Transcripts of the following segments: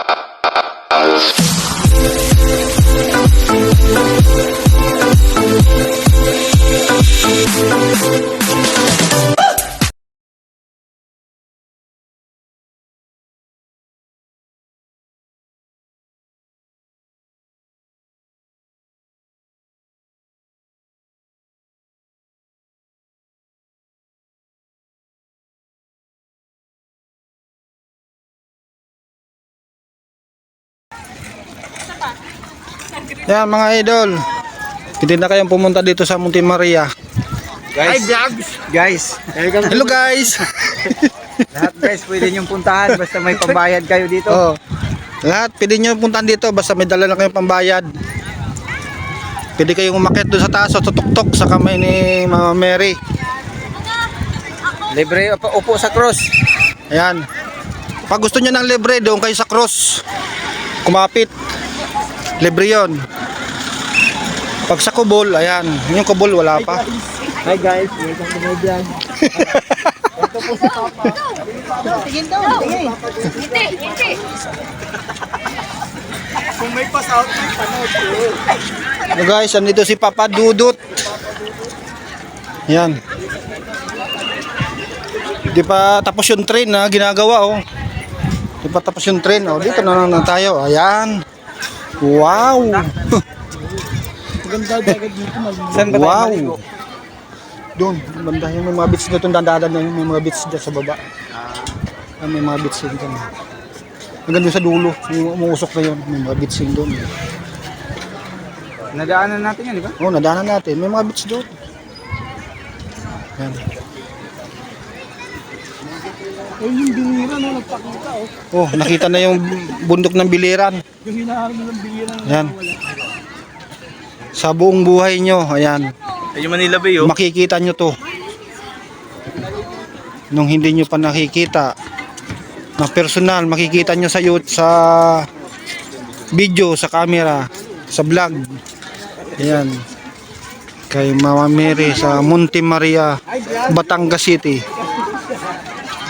Oh! Yan mga idol. Hindi na kayong pumunta dito sa Munti Maria. Guys, guys, Hello guys. lahat guys pwede niyong puntahan basta may pambayad kayo dito. oh. Lahat pwede nyo puntahan dito basta may dala na kayong pambayad. Pwede kayong umakit doon sa taas o tutok-tok sa kamay ni Mama Mary. Libre upo, upo sa cross. Ayan. Pag gusto nyo ng libre, doon kayo sa cross. Kumapit. Libre yon. Pag sa kubol, ayan. Yung kubol, wala pa. Hi guys, welcome to my vlog. Hindi, hindi. Kung may pass out, may panood. Ano guys, andito si Papa Dudut. Yan. Di pa tapos yung train na ginagawa oh. Di pa tapos yung train oh. Dito na lang na tayo. Ayan. Wow. Ganda agad dito Saan ba wow. Doon, banda yung may mga bits dito dandadan na yun, may mga bits dyan sa baba. Ah, may mga bits yun dyan. Hanggang doon sa dulo, yung umuusok na yun, may mga bits yun doon. Nadaanan natin yan, di ba? Oh, nadaanan natin. May mga bits doon. Yan. Eh, yung binira no, nagpakita oh. Oh, nakita na yung bundok ng biliran. Yung hinaharap ng binira na Yan. Sa buong buhay nyo, ayan. Eh, yung Manila Bay oh. Makikita nyo to. Nung hindi nyo pa nakikita, na personal, makikita nyo sa youth, sa video, sa camera, sa vlog. Ayan. Kay Mama Mary sa Monte Maria, Batangas City.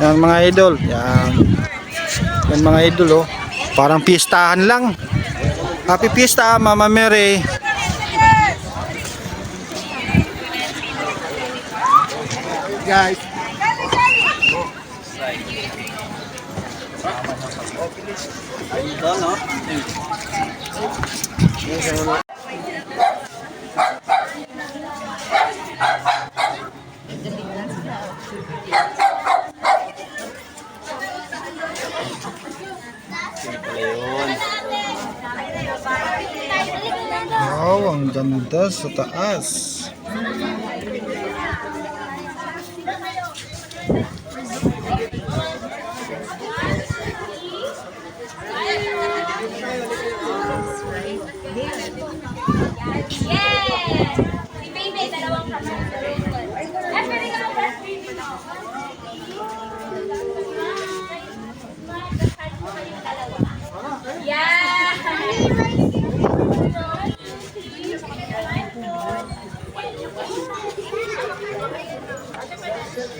Yan mga idol. Yan. Yan mga idol oh. Parang pistahan lang. Happy Fiesta, Mama Mary. guys. Wow, ang ganda sa taas. Yes!